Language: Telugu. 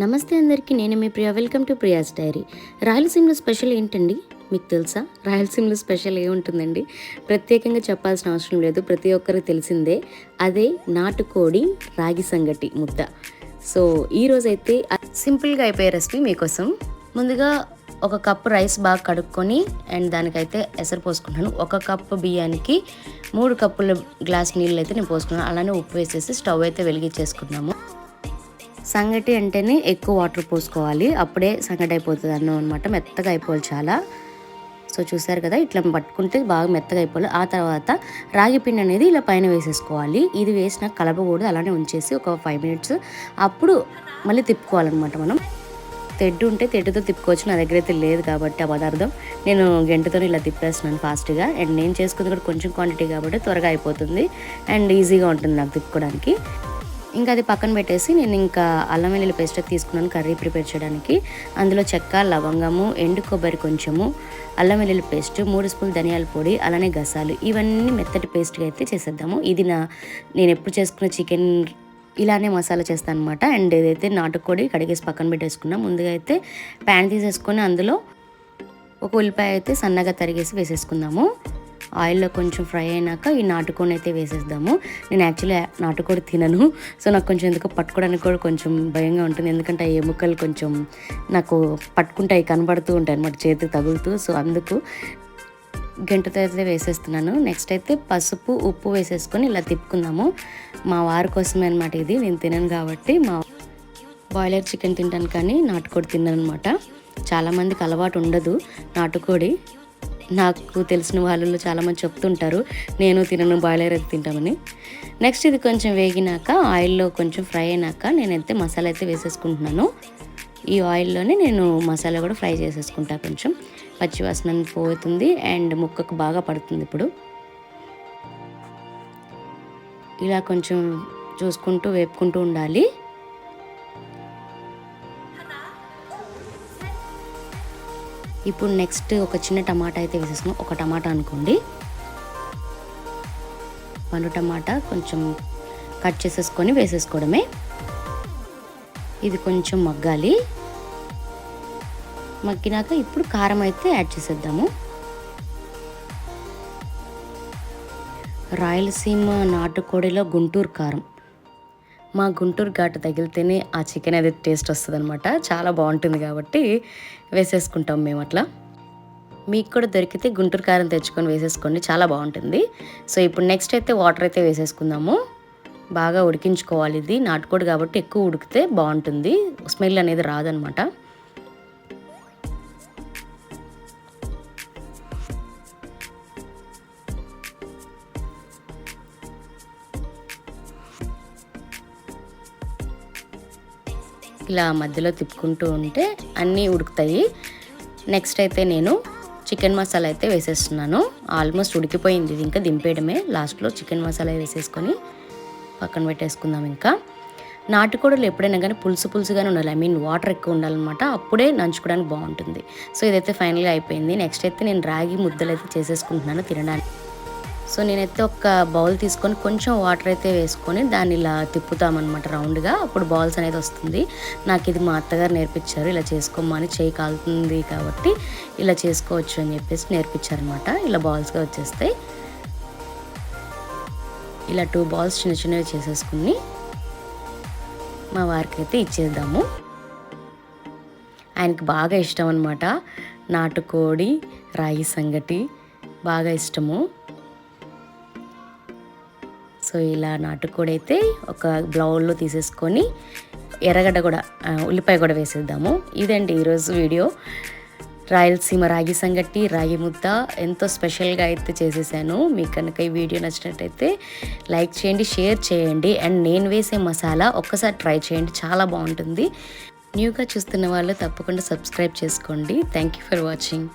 నమస్తే అందరికీ నేను మీ Priya. Welcome to Priya's diary. రాయలసీమలో స్పెషల్ ఏంటండి? మీకు తెలుసా? రాయలసీమలో స్పెషల్ ఏముంటుందండి? ప్రత్యేకంగా చెప్పాల్సిన అవసరం లేదు ప్రతి ఒక్కరికి తెలిసిందే. అదే నాటుకోడి రాగి సంగటి ముద్ద. సో ఈరోజైతే సింపుల్గా అయిపోయే రెసిపీ మీకోసం. ముందుగా ఒక కప్పు రైస్ బాగా కడుక్కొని అండ్ దానికైతే ఎసరు పోసుకుంటాను. ఒక కప్పు బియ్యానికి మూడు కప్పుల గ్లాస్ నీళ్ళు అయితే నేను పోసుకున్నాను. అలానే ఉప్పు వేసేసి స్టవ్ అయితే వెలిగించేసుకున్నాము. సంగటి అంటేనే ఎక్కువ వాటర్ పోసుకోవాలి. అప్పుడే సంగటి అయిపోతుంది అన్నం అనమాట మెత్తగా అయిపోవాలి చాలా. సో చూసారు కదా ఇట్లా పట్టుకుంటే బాగా మెత్తగా అయిపోవాలి. ఆ తర్వాత రాగి పిండి అనేది ఇలా పైన వేసేసుకోవాలి. ఇది వేసిన కలపకూడదు అలానే ఉంచేసి ఒక ఫైవ్ మినిట్స్ అప్పుడు మళ్ళీ తిప్పుకోవాలన్నమాట మనం. తెడ్డు ఉంటే తెడ్డుతో తిప్పుకోవచ్చు. నా దగ్గర అయితే లేదు కాబట్టి ఆ పదార్థం. నేను గంటతో ఇలా తిప్పేస్తున్నాను ఫాస్ట్గా. అండ్ నేను చేసుకుంది కూడా కొంచెం క్వాంటిటీ కాబట్టి త్వరగా అయిపోతుంది. అండ్ ఈజీగా ఉంటుంది నాకు తిప్పుకోవడానికి. ఇంకా అది పక్కన పెట్టేసి నేను ఇంకా అల్లం వెల్లుల్లి పేస్ట్ తీసుకున్నాను కర్రీ ప్రిపేర్ చేయడానికి. అందులో చెక్క లవంగము ఎండు కొబ్బరి కొంచెము అల్లం వెల్లుల్లి పేస్ట్ మూడు స్పూన్ ధనియాల పొడి అలానే గసాలు. ఇవన్నీ మెత్తటి పేస్ట్గా అయితే చేసేద్దాము. ఇది నా నేను ఎప్పుడు చేసుకున్న చికెన్ ఇలానే మసాలా చేస్తాను అనమాట అండ్ ఏదైతే నాటుకోడి కడిగేసి పక్కన పెట్టేసుకున్నా ముందుగా అయితే ప్యాన్ తీసేసుకొని అందులో ఒక ఉల్లిపాయ అయితే సన్నగా తరిగేసి వేసేసుకుందాము. ఆయిల్లో కొంచెం ఫ్రై అయినాక ఈ నాటుకోడి అయితే వేసేద్దాము. నేను యాక్చువల్లీ నాటుకోడి తినను. సో నాకు కొంచెం ఎందుకు పట్టుకోవడానికి కూడా కొంచెం భయంగా ఉంటుంది. ఎందుకంటే ఆ ఎముకలు కొంచెం నాకు పట్టుకుంటాయి కనబడుతూ ఉంటాయి అనమాట చేతికి తగులుతూ. సో అందుకు గంటతో అయితే వేసేస్తున్నాను. నెక్స్ట్ అయితే పసుపు ఉప్పు వేసేసుకొని ఇలా తిప్పుకుందాము. మా వారి కోసమే అనమాట ఇది. నేను తినను కాబట్టి మా బాయిలర్ చికెన్ తింటాను కానీ నాటుకోడి తిన్నాను అనమాట చాలామందికి అలవాటు ఉండదు నాటుకోడి. నాకు తెలిసిన వాళ్ళు చాలామంది చెప్తుంటారు నేను తినను బాయిలర్ అయితే తింటామని. నెక్స్ట్ ఇది కొంచెం వేగినాక ఆయిల్లో కొంచెం ఫ్రై అయినాక నేనైతే మసాలా అయితే వేసేసుకుంటున్నాను. ఈ ఆయిల్లోనే నేను మసాలా కూడా ఫ్రై చేసేసుకుంటా కొంచెం. పచ్చివాసన పోతుంది అండ్ ముక్కకు బాగా పడుతుంది ఇప్పుడు. ఇలా కొంచెం చూసుకుంటూ వేపుకుంటూ ఉండాలి. ఇప్పుడు నెక్స్ట్ ఒక చిన్న టమాటా అయితే వేసేసుకున్నాం ఒక టమాటా అనుకోండి. పండు టమాటా కొంచెం కట్ చేసేసుకొని వేసేసుకోవడమే. ఇది కొంచెం మగ్గాలి. మగ్గినాక ఇప్పుడు కారం అయితే యాడ్ చేసేద్దాము. రాయలసీమ నాటుకోడిలో గుంటూరు కారం. మా గుంటూరు ఘాటు తగిలితేనే ఆ చికెన్ అది టేస్ట్ వస్తుంది అనమాట చాలా బాగుంటుంది కాబట్టి వేసేసుకుంటాం మేము అట్లా. మీకు కూడా దొరికితే గుంటూరు కారం తెచ్చుకొని వేసేసుకోండి చాలా బాగుంటుంది. సో ఇప్పుడు నెక్స్ట్ అయితే వాటర్ అయితే వేసేసుకుందాము. బాగా ఉడికించుకోవాలి ఇది. నాటుకోడి కాబట్టి ఎక్కువ ఉడికితే బాగుంటుంది. స్మెల్ అనేది రాదనమాట ఇలా మధ్యలో తిప్పుకుంటూ ఉంటే అన్నీ ఉడుకుతాయి. నెక్స్ట్ అయితే నేను చికెన్ మసాలా అయితే వేసేస్తున్నాను. ఆల్మోస్ట్ ఉడికిపోయింది. ఇది ఇంకా దింపేయడమే. లాస్ట్లో చికెన్ మసాలా వేసేసుకొని పక్కన పెట్టేసుకుందాం ఇంకా. నాటుకోడలు ఎప్పుడైనా కానీ పులుసు పులుసుగానే ఉండాలి. ఐ మీన్ వాటర్ ఎక్కువ ఉండాలన్నమాట. అప్పుడే నంచుకోవడానికి బాగుంటుంది. సో ఇదైతే ఫైనల్గా అయిపోయింది. నెక్స్ట్ అయితే నేను రాగి ముద్దలు అయితే చేసేసుకుంటున్నాను తినడానికి. సో నేనైతే ఒక బౌల్ తీసుకొని కొంచెం వాటర్ అయితే వేసుకొని దాన్ని ఇలా తిప్పుతామన్నమాట రౌండ్గా. అప్పుడు బాల్స్ అనేది వస్తుంది. నాకు ఇది మా అత్తగారు నేర్పించారు. ఇలా చేసుకోమని చేయి కాలుతుంది కాబట్టి ఇలా చేసుకోవచ్చు అని చెప్పేసి నేర్పించారనమాట ఇలా బాల్స్గా వచ్చేస్తాయి. ఇలా టూ బాల్స్ చిన్న చిన్నవి చేసేసుకుని మా వారికి అయితే ఇచ్చేద్దాము. ఆయనకి బాగా ఇష్టం అనమాట నాటుకోడి రాగి సంగటి బాగా ఇష్టము. సో ఇలా నాటుకోడి అయితే ఒక బ్లౌల్లో తీసేసుకొని ఎర్రగడ్డ కూడా ఉల్లిపాయ కూడా వేసేద్దాము. ఇదండి ఈరోజు వీడియో. రాయలసీమ రాగి సంగటి రాగి ముద్ద ఎంతో స్పెషల్గా అయితే చేసేసాను. మీకు కనుక ఈ వీడియో నచ్చినట్టయితే లైక్ చేయండి షేర్ చేయండి. అండ్ నేను వేసే మసాలా ఒక్కసారి ట్రై చేయండి చాలా బాగుంటుంది. న్యూగా చూస్తున్న వాళ్ళు తప్పకుండా సబ్స్క్రైబ్ చేసుకోండి. Thank you for watching.